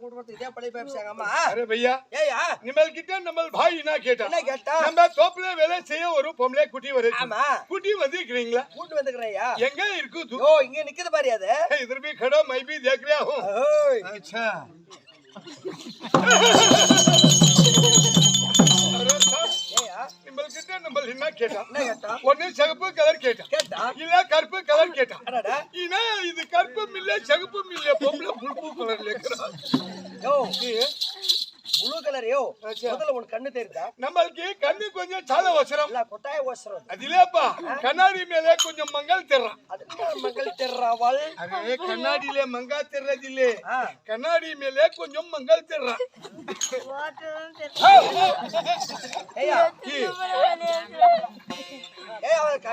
ಕೊಡ್ಬಾರ್ದು ಇದೇ ಬಳಿ ಬೇಸಾಗಮ್ಮ ಅರೆ ಭಯ್ಯ ಏಯ ನಿಮ್ಮಲ್ಗಿದ್ದ ನಮ್ಮಲ್ ಭಾಯ್ ಇನ್ನ ಕೇಟ என்ன கேட்டா? நம்ம தோப்புல வேலை செய்ய ஒரு பொம்பளை குட்டி வருது. ஆமா. குட்டி வந்திருக்கிறீங்களா? கூட்டு வந்துக்கிறேயா எங்க இருக்குது ஓ இங்க நிக்குது பாரு அது. இதர் பி கடோ மை பி தேக் ரஹா ஹூ ஓய். அச்சா. நம்ம கிட்ட நம்ம என்ன கேட்டா? ஒண்ணு சிகப்பு கலர் கேட்டா. இல்ல கருப்பு கலர் கேட்டா. ஏன்னா இது கருப்பும் இல்ல சிகப்பும் இல்ல பொம்பளை புல்பு கலர்ல இருக்கிறா. ப்ளூ கலர் யோ அச்சா. முதல்ல உனக்கு கண்ணு தெரியுதா நம்மளுக்கு கண்ணு கொஞ்சம் சால வசரம். இல்ல கொட்டாய ஓசரம் அதிலேப்பா கண்ணாடி மேல கொஞ்சம் மங்கள் தெர்றான். அது மங்கள் தெர்றாவல் அரே கண்ணாடியில மங்கா தெர்றதில்லே. ஆ. கண்ணாடி மேல கொஞ்சம் மங்கள் தெர்றான்.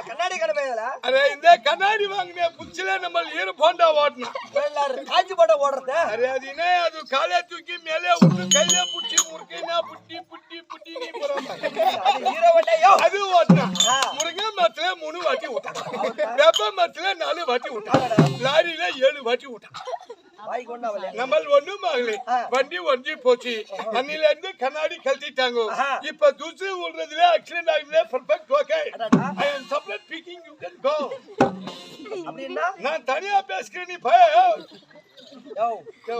கண்ணாடி கடமையில அரே இந்த கண்ணாடி வாங்கின புச்சில நம்ம ஈர போண்டா ஓட்டணும் எல்லாரும் காஞ்சி போட்ட ஓடுறது. அரே அது என்ன? அது காலை தூக்கி மேலே விட்டு கையில புடிச்சு முறுக்கைனா புட்டி புட்டி புட்டி நீ போறாம அது ஆ. முருங்கை மரத்துல மூணு வாட்டி விட்டான் வேப்ப மரத்துல நாலு வாட்டி விட்டான் லாரியில ஏழு வாட்டி விட்டான் நம்ம ஒண்ணும் ஆகல. வண்டி ஒன்றி போச்சு. அன்னில இருந்து கண்ணாடி கழட்டிட்டாங்க. இப்ப தூசு விடுறதுல accident ஆகுதுல perfect okay. I am sublet speaking you can go நான் தனியா பேசுகிறேன் நீ பய யோ.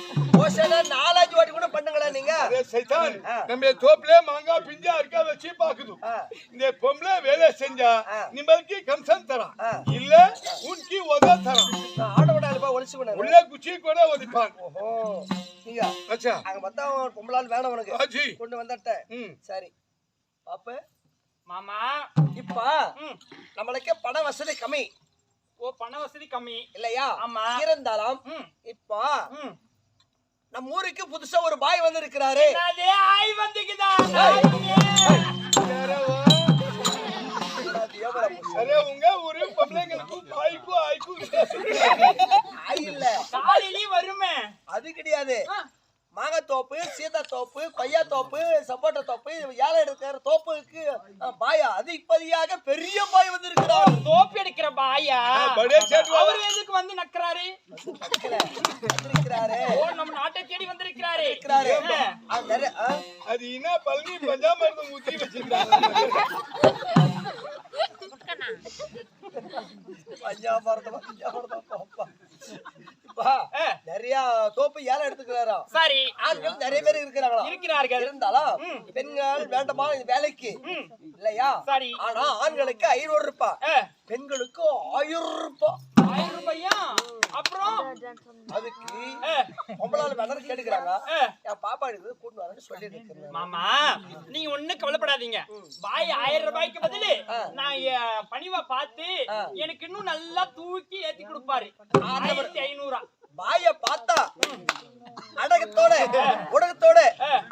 நாலஞ்சு வாட்டி கூட பண்ணுங்களா நீங்க? சைத்தான். நம்ம தோப்புல மாங்காய் பிஞ்சா இருக்க வச்சு பாக்குது ஆ. இந்த பொம்பளை வேலை செஞ்சா ஆ. நிம்மளுக்கு கம்சன் தரான். ஆ. இல்ல உனக்கு உத தரான். நான் ஆட விட அல்பா ஒளிச்சு உள்ள குச்சி கூட ஒதிப்பான் ஓஹோ நீங்க அச்சா. அங்க பார்த்தா பொம்பளால் வேணும் உனக்கு. கொண்டு வந்துட்ட ம். சரி. பாப்ப. மாமா. இப்ப. நம்மளுக்கு பண வசதி கம்மி. ஓ பண வசதி கம்மி. இல்லையா? ஆமா. இருந்தாலும் ம். இப்ப ம். நம்ம ஊருக்கு புதுசா ஒரு பாய் வந்து இருக்கிறாரு அதே ஆய் வந்துக்குதா உங்க ஊரு பொம்பளைங்களுக்கும் பாய்க்கும் ஆய்க்கும். ஆய் இல்ல. காலையிலயும் வருமே. அது கிடையாது. மாங்காய் தோப்பு சீதா தோப்பு கொய்யா தோப்பு சப்போட்டா தோப்பு ஏழை எடுக்கிற தோப்புக்கு பாயா. அதிகப்படியாக பெரிய பாய் வந்து இருக்கிறார் தோப்பு எடுக்கிற பாயா. அவர் எதுக்கு வந்து நக்கறாரு? இருக்கிறாரு ஓ நம்ம நாட்டை தேடி வந்திருக்கிறாரு. இருக்கிறாரு. அது என்ன பழனி பஞ்சாமிரதம் ஊத்தி வச்சிருந்தாங்க நிறைய தோப்பு ஏழை எடுத்துக்கிறாரா சரி ஆண்கள் நிறைய பேர் இருக்கிறாங்களா இருக்கிறார்கள் இருந்தாலும். பெண்கள் வேண்டாமா வேலைக்கு. இல்லையா சரி. ஆனா ஆண்களுக்கு ஐநூறு ரூபாய். பெண்களுக்கு ஆயிரம் ரூபாய் ஆயிரம் ரூபாயா அப்புறம்? அதுக்கு. பொம்பளால வேணாலும் கேட்டுக்கிறாங்க. என் பாப்பா இது கூட்டு வரேன்னு சொல்லி மாமா நீங்க ஒண்ணும் கவலைப்படாதீங்க. பாய் ஆயிரம் ரூபாய்க்கு பதிலு. நான் பணிவா பார்த்து. எனக்கு இன்னும் நல்லா தூக்கி ஏத்தி கொடுப்பாரு. ஆயிரத்தி ஐநூறா. பாய பார்த்தா அடகத்தோட உடகத்தோட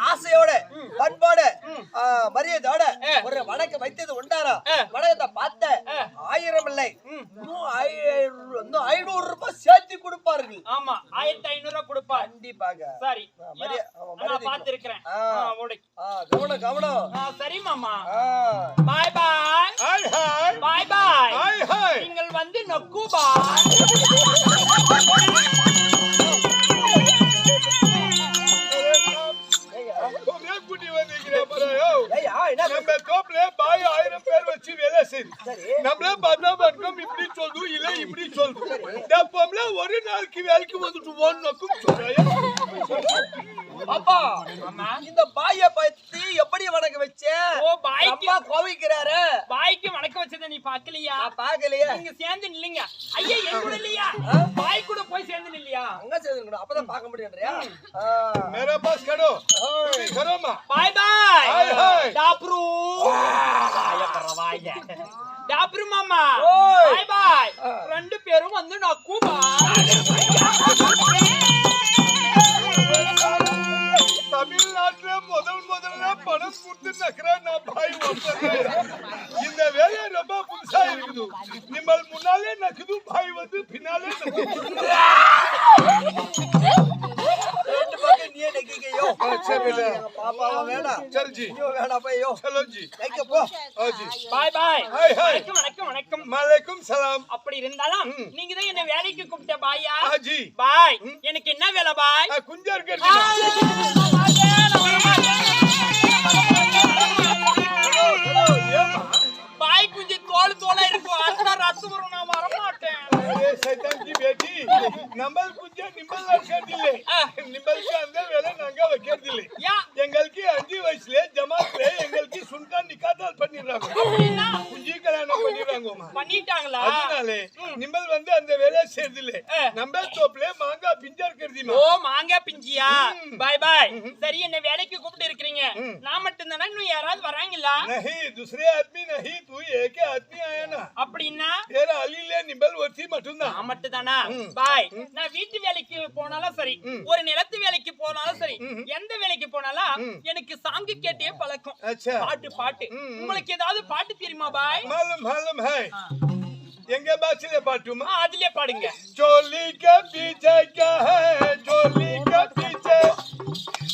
ஆசையோட பண்போட மரியாதையோட ஒரு வணக்கம் வைத்தது உண்டாரா? வணக்கத்தை பார்த்த ஆயிரம் இல்லை. ஐநூறு ரூபாய் சேர்த்து கொடுப்பார்கள். ஆமா ஆயிரத்தி ஐநூறு கொடுப்பாரு. கண்டிப்பாக. சரி. பார்த்திருக்கிறேன். கவனம் கவனம். சரி மாமா. பாய் பாய். பாய் பாய். நீங்கள் வந்து நக்கு பாய் சரி. நம்மளே பார்த்தா வணக்கம் இப்படி சொல்லுது இல்ல இப்படி இந்த பொம்பளை ஒரு நாளைக்கு வேலைக்கு வந்துட்டு ஒன்னுக்கும் சொல்றாயா அப்பா இந்த பாய பத்தி எப்படி வணக்க வச்ச? ஓ பாய்க்கு. கோவிக்கிறாரு. பாய்க்கு வணக்க வச்சத நீ பாக்கலையா பாக்கலையா நீங்க சேர்ந்து இல்லீங்க ஐயா எங்க கூட இல்லையா? பாய் கூட போய் சேர்ந்து இல்லையா அங்க சேர்ந்து கூட அப்பதான் பார்க்க முடியும்ன்றியா? மேரா பாஸ் கடோ. கரோமா. பாய் பாய். டாப்ரூ. ஐயா பரவாயில்லை. டாப்ரு மாமா. பாய் பாய். ரெண்டு பேரும் வந்து நான் கூபா மனசு கொடுத்து நக்கிறேன் பாய் இந்த வேலை ரொம்ப புதுசா இருக்குது. நிம்மல் முன்னாலே நக்குது பாய் வந்து பின்னாலே அப்படி இருந்தாலும் நீங்க தான் என்ன வேலைக்கு கூப்பிட்ட பாயா. பாய் எனக்கு என்ன வேலை பாய்? குஞ்சா இருக்கு பாய் குஞ்சு தோல் தோலா இருக்கும் அதுதான் வரும். நான் வரமாட்டேன். சைத்தான்ஜி பேட்டி குஞ்சு நிம்மதி வைக்கிறது இல்லை நிம்மதிக்கு அந்த வேலை நாங்க வைக்கிறது எங்களுக்கு அஞ்சு வயசுல ஜமாத்துல எங்களுக்கு சுல்தான் நிக்காதால் பண்ணிடுறாங்க. அப்படின்னா குஞ்சி கல்யாணம் பண்ணிடுறாங்கம்மா பண்ணிட்டாங்களா அதனால நிம்பல் வந்து அந்த வேலையை செய்யறதில்லை ஆ. நம்ம தோப்புல மாங்காய் பிஞ்சா இருக்கிறதுமா ஓ மாங்காய் பிஞ்சியா பாய் பாய் சரி என்ன வேலைக்கு கூப்பிட்டு இருக்கிறீங்க ம். நான் மட்டும் தானே இன்னும் யாராவது வராங்களா नहीं दूसरे आदमी नहीं तू एक ही आदमी आया ना அப்படின்னா तेरा अली ले निबल वरसी மட்டும்தான் நான் மட்டும் தானா ம். பாய் நான் வீட்டு வேலைக்கு போனாலும் சரி ம். ஒரு நிலத்து வேலைக்கு போனாலும் சரி ம். எந்த வேலைக்கு போனாலும் ம். எனக்கு சாங்கு கேட்டே பழக்கம் अच्छा பாட்டு பாட்டு ம், ம். உங்களுக்கு ஏதாவது பாட்டு தெரியுமா பாய் मालूम मालूम है எங்க பாஷையில பாட்டுமா ஆ, அதுலயே பாடுங்க चोली के पीछे क्या है चोली के पीछे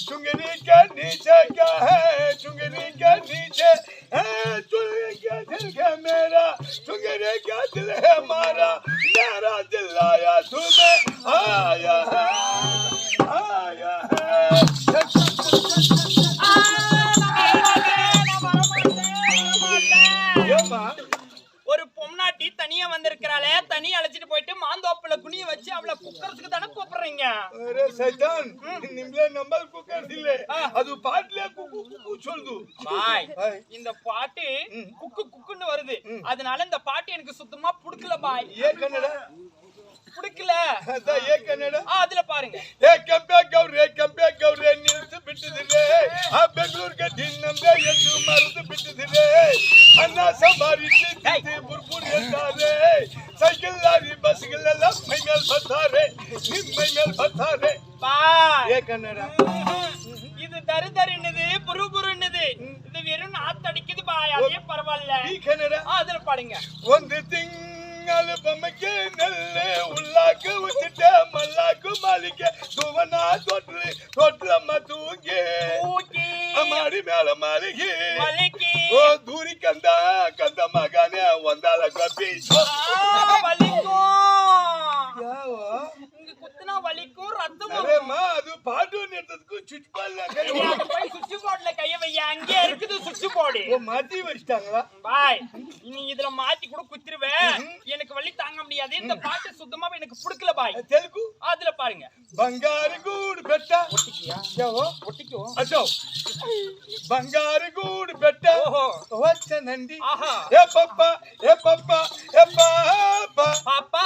चुंगरी के नीचे क्या है चुंगरी के नीचे है चुंगरी के दिल है मेरा चुंगरी का दिल है हमारा मेरा दिल आया तुम्हें அதுல பாருங்க. ஏ கம்பே கௌரே கம்பே கௌரே நிறுத்து விட்டுதுலே ஆ பெங்களூர் கட்டி நம்பே என்று மறுத்து விட்டுதுலே அண்ணா சம்பாரிச்சு திட்டு புர்புர் என்றாரே சைக்கிள் லாரி பஸ்கள் எல்லாம் மைங்கள் பத்தாரே. நீ மைங்கள் பத்தாரே. பா. ஏ கண்ணடா இது தரு தருன்னுது புரு புருன்னுது. இது வெறும் நாத்தடிக்குது பாய் அதே பரவாயில்ல. அதுல பாடுங்க. ஒன்று திங்க பங்காளு பொம்மைக்கு நெல்லு உள்ளாக்கு விட்டுட்ட மல்லாக்கு மாளிகை. சுவனா தொற்று தொற்று அம்மா தூங்கி. அம்மாடி மேல மாளிகை ஓ தூரி கந்தா கந்த மகானே வந்தால கப்பி வலிக்கும். வலிக்கும் ரத்தம் சுவிட்ச் போய் சுவிட்ச் போர்டுல கைய வையா அங்கே இருக்குது சுவிட்ச் போர்டு ஓ மாத்தி பாய் நீ இதுல மாத்தி கூட குத்திருவேன் எனக்கு வழி தாங்க முடியாது. இந்த பாட்டு சுத்தமா எனக்கு பிடிக்கல பாய். தெலுங்கு? அதுல பாருங்க. பங்காரு கூடு பெட்டா. ஒட்டிக்கியா? ஒட்டிக்கோ. அச்சோ. பங்காரு கூடு பெட்டா. வச்ச நந்தி. ஏ பப்பா. ஏ பப்பா. ஏ பாப்பா. பாப்பா.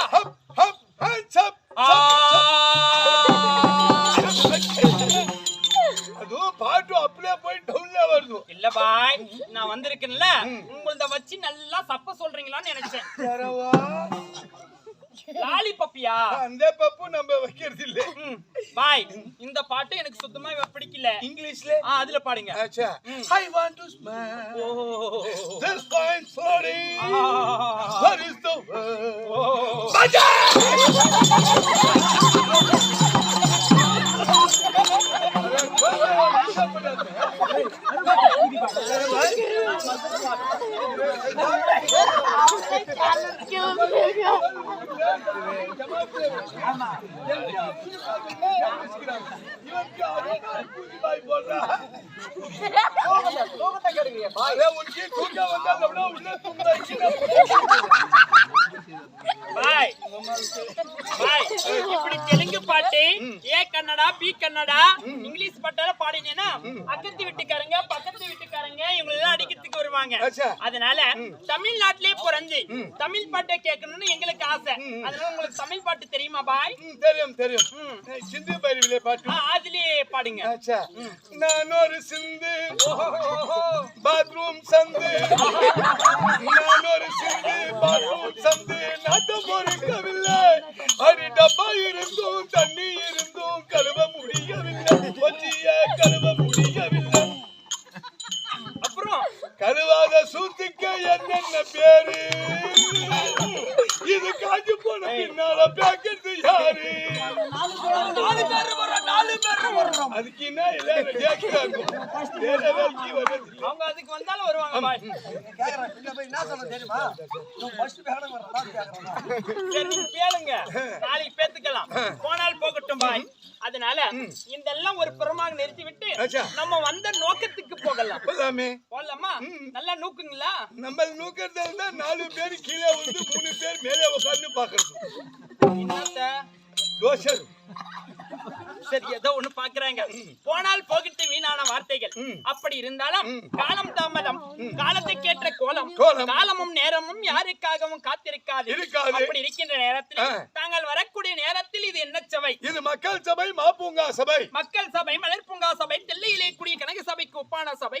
இங்கிலீஷ்ல அதுல பாடுங்க I want to smell this coin flooring where is the பஜா பாய் பாய். இப்படி தெலுங்கு பாட்டு A Kannada B Kannada English பாட்டால பாடினேன்னா பக்கத்து வீட்டுக்காரங்க பக்கத்து வீட்டுக்காரங்க இவங்க எல்லாம் அடிக்க வருவாங்க. அதனால தமிழ்நாட்டிலே பிறந்து தமிழ் பாட்டை கேட்கணும்னு எங்களுக்கு ஆசை. அதனால உங்களுக்கு தமிழ் பாட்டு தெரியுமா பாய்? தெரியும் தெரியும். சிந்து பைரவிலே பாட்டு. அதுலயே பாடுங்க. நான் ஒரு சிந்து. பாத்ரூம் சந்து. நான் ஒரு சிந்து. பாத்ரூம் சந்து. நாட்டம் பொறுக்கவில்லை. அடி டப்பா இருந்தும் தண்ணி இருந்தும் கழுவ முடியவில்லை. கழுவ முடியவில்லை. கழுவாத சூத்துக்க என்னென்ன பேரு? இது காஞ்சு போன பின்னால பேக்கிறது யாரு? நாலு பேர் வர்றோம் நாலு பேர் வர்றோம். அதுக்கு என்ன எல்லாரும் கேட்கிறாங்க வேற வேலைக்கு வர்றது அவங்க அதுக்கு வந்தாலும் வருவாங்க பாய் கேக்குறேன் இங்க போய். என்ன சொல்ல தெரியுமா நான் ஃபர்ஸ்ட் பேரம் வர்றேன் கேக்குறேன் சரி கேளுங்க நாளைக்கு பேத்துக்கலாம். போனால் போகட்டும் பாய். அதனால இதெல்லாம் ஒரு புறமாக நிறுத்தி விட்டு ஆச்சா. நம்ம வந்த நோக்கத்துக்கு போகலாம். போலாமே. போகலாமா நல்லா நூக்குங்களா? நம்ம நூக்கிறதா இருந்தா நாலு பேர் கீழே வந்து மூணு பேர் மேலே உட்கார்ந்து பாக்குறது என்னத்த? தோசை. சரி ஏதோ ஒண்ணு பாக்குறாங்க. போனால் போகிட்டு வீணான வார்த்தைகள். அப்படி இருந்தாலும் காலம் தாமதம். காலத்துக்கேற்ற கோலம். கோலம். காலமும் நேரமும் யாருக்காகவும் காத்திருக்காது. அப்படி இருக்கின்ற நேரத்தில். தாங்கள் வரக்கூடிய நேரத்தில் இது என்ன சபை? இது மக்கள் சபை மாப்பூங்கா சபை. மக்கள் சபை மலர்பூங்கா சபை தில்லையிலே கூடிய கனக சபைக்கு ஒப்பான சபை.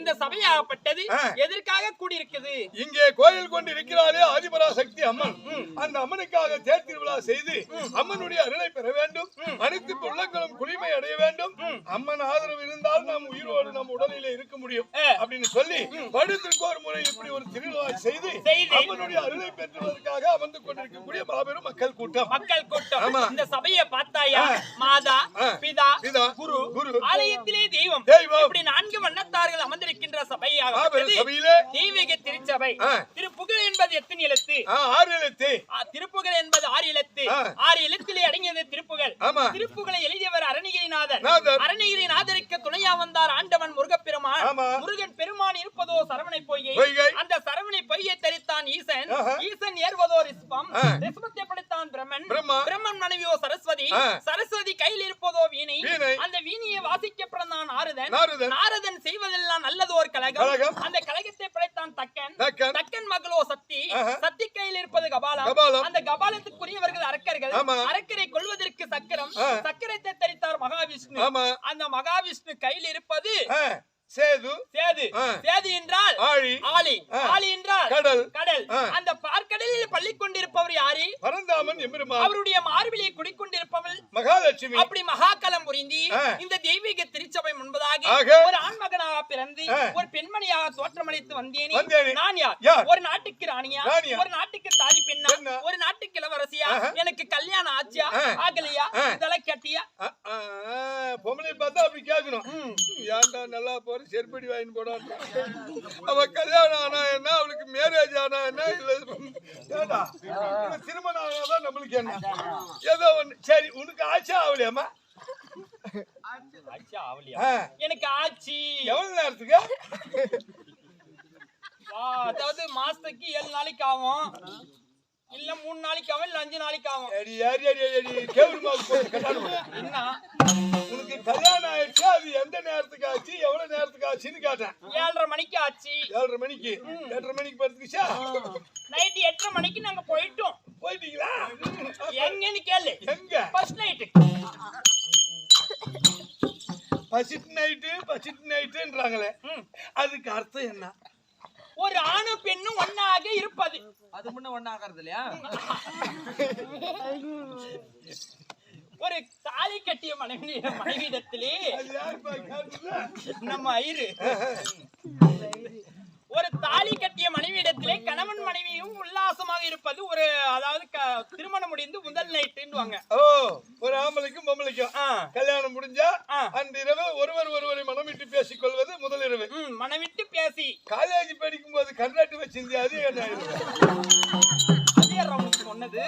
இந்த சபையாகப்பட்டது. எதற்காக கூடியிருக்குது? இங்கே கோயில் கொண்டு இருக்கிறாரே ஆதிபராசக்தி அம்மன். அந்த அம்மனுக்காக தேர் திருவிழா செய்து அம்மனுடைய அருளை பெற வேண்டும். அனைத்து உள்ளங்களும் குளிமை அடைய வேண்டும் அம்மன் ஆதரவு இருந்தால் நாம் உயிரோடு நம் உடலிலே இருக்க முடியும். அப்படின்னு சொல்லி வருடத்திற்கு ஒரு முறை இப்படி ஒரு திருவிழா செய்து. அம்மனுடைய அருளை பெற்றுவதற்காக அமர்ந்து கொண்டிருக்கக்கூடிய மாபெரும் மக்கள் கூட்டம் மக்கள் கூட்டம். இந்த சபையை பார்த்தாயா. மாதா. பிதா பிதா, குரு குரு, ஆலயத்திலே தெய்வம் தெய்வம். இப்படி நான்கு வண்ணத்தார்கள் அமர்ந்திருக்கின்ற சபையாக தெய்வீக திருச்சபை. திருப்புகழ் என்பது எத்தனை எழுத்து ஆறு எழுத்து திருப்புகழ் என்பது ஆறு எழுத்து. ஆறு எழுத்திலே அடங்கியது திருப்புகழ் ஆமா. திருப்புகழை எழுதியவர் அருணகிரிநாதர் நாதர். அருணகிரிநாதருக்கு துணையா வந்தார் ஆண்டவன் முருகப்பெருமான். முருகன் பெருமான் இருப்பதோ சரவணை பொய்கை. அந்த சரவணை பொய்யை தரித்தான் ஈசன். ஈசன் ஏறுவதோ ரிஸ்பம். ரிஸ்பத்தை படைத்தான் பிரம்மன் பிரம்மா. பிரம்மன் மனைவியோ சரஸ்வதி. சரஸ்வதி கையில் இருப்பதோ வீணை. அந்த வீணையை வாசிக்க பிறந்தான் நாரதன் நாரதன். செய்வதெல்லாம் நல்லதோர் கழகம். அந்த கழகத்தை படைத்தான் தக்கன் தக்கன். மகளோ சக்தி. சக்தி கையில் இருப்பது கபாலம். அந்த கபாலத்துக்குரியவர்கள் அரக்கர்கள். அரக்கரை கொள்வதற்கு சக்கரம். சக்கரத்தை தரித்தார் மகாவிஷ்ணு. அந்த மகாவிஷ்ணு கையில் இருப்பது சேது சேது. சேது என்றால் ஆழி ஆளி ஆ. ஆளி என்றால் கடல். கடல். அந்த பார்க்கடலில் பள்ளி கொண்டிருப்பவர் யாரு பரந்தாமன் எம்பெருமான் அவருடைய மார்பிலே குடிக்கொண்டிருப்பவள் மகாலட்சுமி அப்படி மகாகலம் புரிந்தி. இந்த தெய்வீக திருச்சபை முன்பதாக. ஒரு ஆண்மகனாக பிறந்து. ஒரு பெண்மணியாக தோற்றமளித்து வந்தேனே. நான் யார்? ஒரு நாட்டுக்கு ராணியா? ஒரு நாட்டுக்கு தாதி பெண்ணா பெண்ணா? ஒரு நாட்டுக்கு இளவரசியா. எனக்கு கல்யாணம் ஆச்சியா. ஆகலையா. இதெல்லாம் கேட்டியா? பொம்பளை பார்த்தா அப்படி கேட்கணும். ஏன்டா நல்லா போற? செருப்படி வாங்கி போடான்னு அவ கல்யாணம் ஆனா என்ன? அவளுக்கு மேரேஜ் ஆனா என்ன? இல்ல திருமணம் ஆனாதான் நம்மளுக்கு என்ன? ஏதோ ஒண்ணு. சரி உனக்கு ஆச்சா ஆகலையாமா எனக்கு ஆச்சி எவ்வளவு நேரத்துக்கு? அதாவது மாசத்துக்கு ஏழு நாளைக்கு ஆகும். இல்ல மூணு நாளைக்கு ஆகும் இல்ல அஞ்சு நாளைக்கு ஆகும் அடி அடி அடி அடி கேவல் மாவு போட்டு கட்டாடு என்ன? உனக்கு கல்யாணம் ஆயிடுச்சு அது எந்த நேரத்துக்கு ஆச்சு எவ்வளவு நேரத்துக்கு ஆச்சுன்னு கேட்டேன். ஏழரை மணிக்கு ஆச்சு. ஏழரை மணிக்கு. எட்டரை மணிக்கு படுத்துக்கிச்சா? நைட்டு எட்டரை மணிக்கு நாங்க போயிட்டோம். போயிட்டீங்களா? எங்கன்னு கேளு. எங்க? ஃபர்ஸ்ட் நைட்டு பசிட் நைட்டு பசிட் நைட்டுன்றாங்களே. அதுக்கு அர்த்தம் என்ன? ஒரு ஆணும் பெண்ணும் ஒன்னாக இருப்பது. அது முன்ன ஒண்ணாகிறது இல்லையா? ஒரு தாலி கட்டிய மனைவி மனைவிடத்திலே? நம்ம ஐரு. ஒரு தாலி கட்டிய மனைவியிடத்திலே கணவன் மனைவியும் உல்லாசமாக இருப்பது ஒரு அதாவது திருமணம் முடிந்து முதல் நைட்டுன்னுவாங்க. ஓ ஒரு ஆம்பளைக்கும் பொம்பளைக்கும். கல்யாணம் முடிஞ்சா இரவு ஒருவர் ஒருவரை மனமிட்டு பேசிக் கொள்வது முதல் இரவு ம், மனவிட்டு பேசி. காலேஜ் படிக்கும் போது? அதே ரவுண்ட் சொன்னது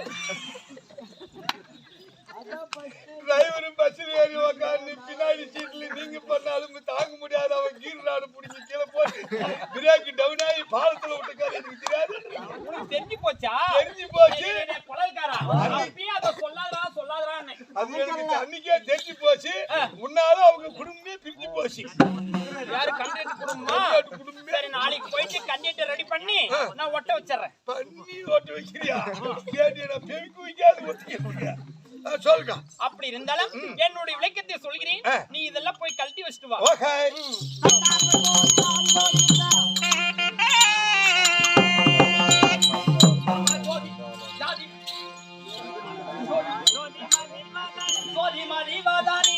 டிரைவரும் பஸ்ஸில் ஏறி உக்காந்து பின்னாடி சீட்ல நீங்க பண்ணாலும் தாங்க முடியாத. அவன் கீழ் நாடு பிடிச்சி கீழே போட்டு பிரேக் டவுன் ஆகி பாலத்துல விட்டுக்காரு எனக்கு தெரியாது தெரிஞ்சு போச்சா? தெரிஞ்சு போச்சு. அதை எனக்கு அன்னைக்கே தெரிஞ்சு போச்சு. முன்னால அவங்க குடும்பமே பிரிஞ்சு போச்சு. யாரு கண்டிட்டு குடும்பமா? குடும்பமே. சரி நாளைக்கு போயிட்டு கண்டிட்டு ரெடி பண்ணி நான் ஒட்ட வச்சிடுறேன். பண்ணி ஓட்டு வைக்கிறியா? கேட்டு நான் பெருக்கி வைக்காது ஒத்திக்கிறீங்க சொல்லுங்க அப்படி இருந்தாலும் என்னுடைய விளக்கத்தை சொல்கிறேன். நீ இதெல்லாம் போய் கழட்டி வச்சுட்டு வா ஜாதி, மதி வாதானி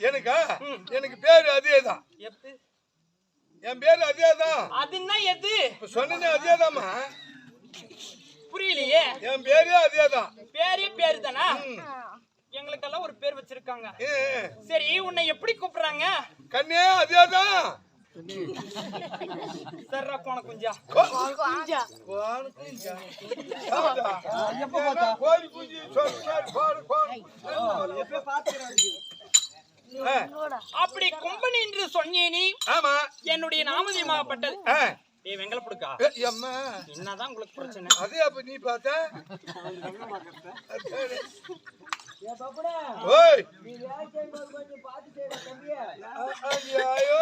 எனக்கா. எனக்கு பேரு அதேதான் எப்பு என் பேரு அதேதான் அதுன்னா எது? சொன்னனே அதேதாம்மா. புரியலையே. என் பேரே அதேதான் பேரே பேரு தானா. எங்களுக்கெல்லாம் ஒரு பேர் வச்சிருக்காங்க. சரி உன்னை எப்படி கூப்பிடுறாங்க? கண்ணே அதேதான் சர்ரா போன குஞ்சா. கோழி குஞ்சு சொன்னார் கோழி கோழி ஆ, அப்படி கும்பனி என்று சொன்னேனி. ஆமா. என்னுடைய நாமதிமாப்பட்டது ஆ, ஏய் வெங்கல புடுக்கா. ஏ, அம்மா என்னதான் உங்களுக்கு பிரச்சனை. அதே அப்ப நீ பார்த்த? ஓய். ஐயோ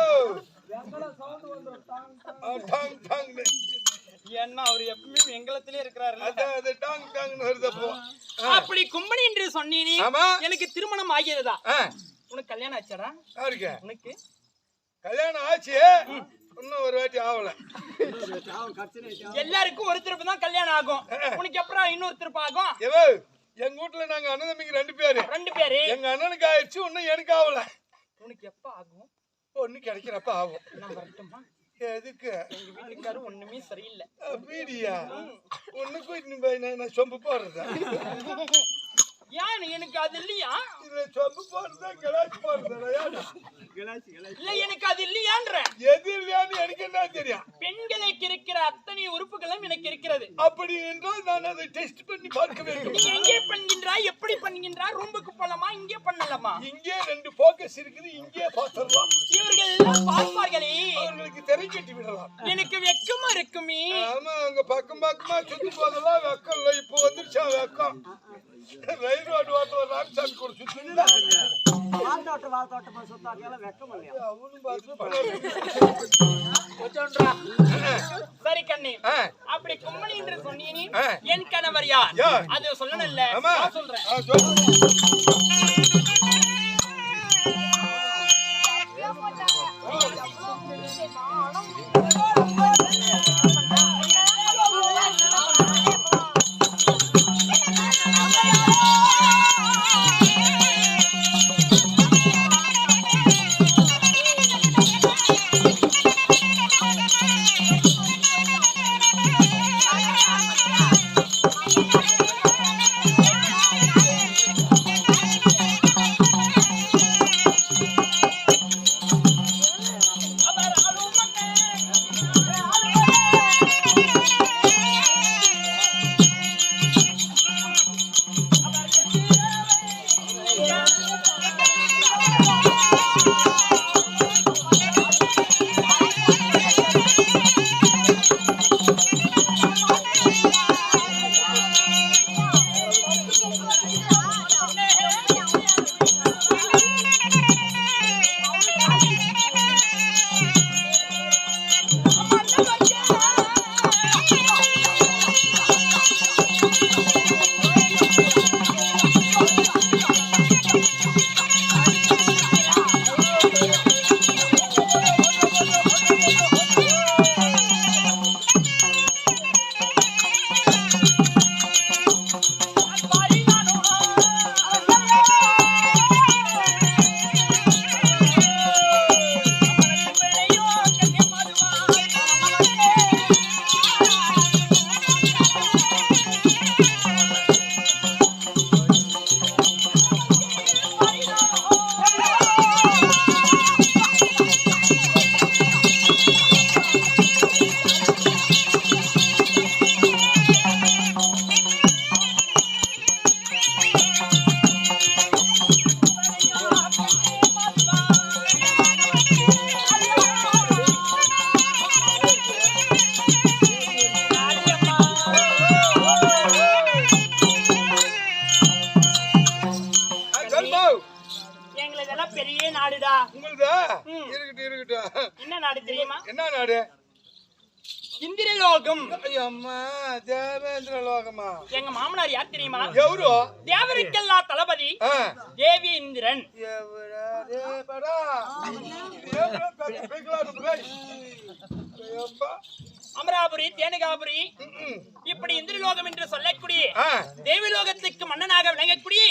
ஆ, டாங். ஏன்னா அவர் எப்பவுமே வெங்கலத்திலே இருக்கிறாரு அது டாங் டாங்னு வருது அப்போ. அப்படி கும்பனி என்று சொன்னேனி. எனக்கு திருமணம் ஆகியதா உனக்கு கல்யாணம் ஆச்சாடா. யாருக்கு? உனக்கு. கல்யாணம் ஆச்சு. இன்னும் ஒரு வாட்டி ஆகல. எல்லாருக்கும் ஒரு திருப்பு தான் கல்யாணம் ஆகும். உனக்கு அப்புறம் இன்னொரு திருப்பு ஆகும். எங்க வீட்டுல நாங்க அண்ணன் தம்பிங்க ரெண்டு பேரு. ரெண்டு பேரு. எங்க அண்ணனுக்கு ஆயிடுச்சு இன்னும் எனக்கு ஆகல. உனக்கு எப்ப ஆகும்? ஒண்ணு கிடைக்கிறப்ப ஆகும். நான் வரட்டுமா? எதுக்கு? எங்க வீட்டுக்காரு ஒண்ணுமே சரியில்லை. பீடியா ஒண்ணு போயிட்டு நீ போய் நான் நான் சொம்பு போடுறதா? ஏன் எனக்கு அது இல்லையா? இதுல சொம்பு போடுறதா கிளாஸ் போடுறதா இல்ல எனக்கு அது இல்லையான்றேன் எது இல்லையான்னு எனக்கு என்ன தெரியும்? பெண்களுக்கு இருக்கிற அத்தனை உறுப்புகளும் எனக்கு இருக்கிறது. அப்படி என்றால் நான் அதை டெஸ்ட் பண்ணி பார்க்க வேண்டும். நீ எங்கே பண்ணுகின்றாய் எப்படி பண்ணுகின்றாய்? ரூமுக்கு போலாமா இங்கே பண்ணலாமா? இங்கே ரெண்டு போக்கஸ் இருக்குது இங்கே பார்த்துடலாம். இவர்கள் எல்லாம் பார்ப்பார்களே. அவர்களுக்கு தெரிஞ்சிட்டு விடலாம். எனக்கு வெக்கமா இருக்குமே. ஆமா அங்க பக்கம் பக்கமா சுத்தி போதெல்லாம் வெக்கம் இல்லை இப்போ வந்துருச்சா வெக்கம்? சரி கண்ணி. அப்படி கும்மணி என்று சொன்னீனி ஆ. என் கணவர் யார்? அது சொல்லணும் இல்ல ஆமா நான் சொல்றேன்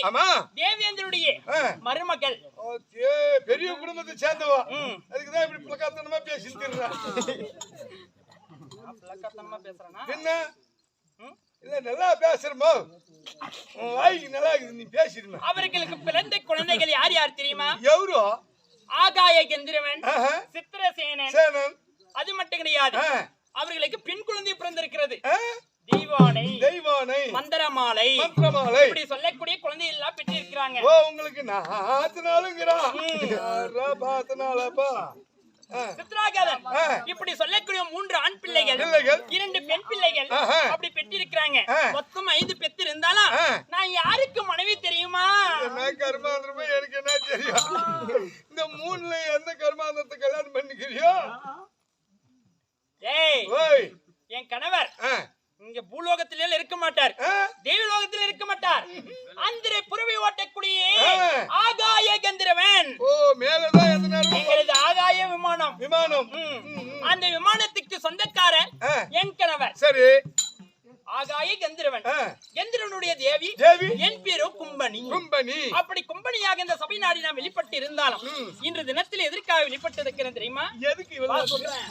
ஆமா. தேவேந்திரனுடைய. மருமகள். பெரிய குடும்பத்தை சேர்ந்தவா. அதுக்குதான் இப்படி பிளக்காத்தனமா இருக்கா. பேசுறேன்னா என்ன? இல்ல நல்லா பேசுறமா வாய்க்கு நல்லா இருக்குது நீ பேசிடுமா. அவர்களுக்கு பிறந்த குழந்தைகள் யார் யார் தெரியுமா? எவரு? ஆகாய கந்திரவன். சித்திரசேனன் சேனன். அது மட்டும் கிடையாது. அவர்களுக்கு பெண் குழந்தை பிறந்திருக்கிறது? தீவானை தெய்வானை மந்திரமாலை. மந்திரமாலை. இப்படி சொல்லக்கூடிய குழந்தை எல்லாம் பெற்றிருக்கிறாங்க. ஓ உங்களுக்கு நாத்தினாலுங்கிறா பாத்தினாலப்பா? சித்ராகதன். இப்படி சொல்லக்கூடிய மூன்று ஆண் பிள்ளைகள். இரண்டு பெண் பிள்ளைகள். அப்படி பெற்றிருக்கிறாங்க. மொத்தம் ஐந்து பெத்து இருந்தாலும். நான் யாருக்கு மனைவி தெரியுமா? என்ன கர்மாந்திரமோ எனக்கு என்ன தெரியும்? இந்த மூணுல எந்த கர்மாந்திரத்தை கல்யாணம் பண்ணிக்கிறியோ? ஏய் என் கணவர் இங்க பூலோகத்திலே இருக்க மாட்டார். தெய்வலோகத்தில் இருக்க மாட்டார். அந்திரை புறவை ஓட்டக்கூடிய. ஆகாய கந்திரவன். ஓ மேலதான் எங்களது ஆகாய விமானம். விமானம். அந்த விமானத்துக்கு சொந்தக்காரன் ஆ. என் கணவர். சரி. ஆகாய கந்திரவன். கந்திரவனுடைய தேவி தேவி. என் பேரோ கும்பனி. கும்பனி. அப்படி கும்பனியாக இந்த சபை நாடி நான் வெளிப்பட்டு இருந்தாலும். இன்று தினத்தில் எதற்காக வெளிப்பட்டு இருக்கிறேன் தெரியுமா? எதுக்கு சொல்றேன்.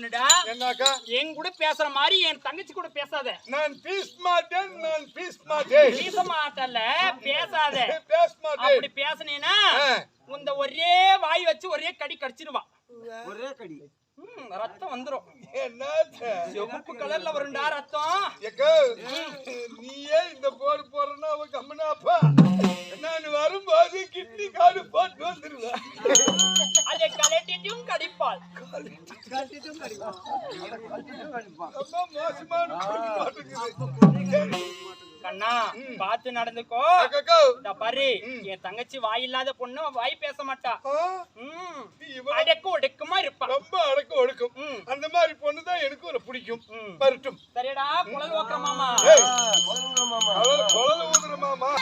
இன்னொன்னுடா என்னக்கா? என் கூட பேசுற மாதிரி என் தங்கச்சி கூட பேசாத. நான் பீஸ் மாட்டேன் நான் பீஸ் மாட்டேன். பேச மாட்டல பேசாத. பேச அப்படி மாட்டேன் பேசுனேனா ஆ. இந்த ஒரே வாய் வச்சு ஒரே கடி கடிச்சிருவான் ஒரே கடி. ம், ரத்தம் வந்துரும். சிவப்பு கலர்ல வரும்டா ரத்தம். நீயே இந்த போடு போறன்னா அவ கம்மனாப்பா. நான் வரும்போது கிட்னி காடு போட்டு வந்துருவேன். அதை கலட்டிட்டும் கடிப்பாள். ரொம்ப மோசமான. கண்ணா பார்த்து நடந்துக்கோ. பாரு என் தங்கச்சி வாய் இல்லாத பொண்ணு வாய் பேச மாட்டா. அடக்கு ஒடுக்கமா இருப்பா. ரொம்ப அடக்க ஒடுக்கும். அந்த மாதிரி பொண்ணு தான் எனக்கு ஒரு பிடிக்கும். ம். வரட்டும். சரிடா குழல் ஓக்குற மாமா. குழல் ஊதுற மாமா.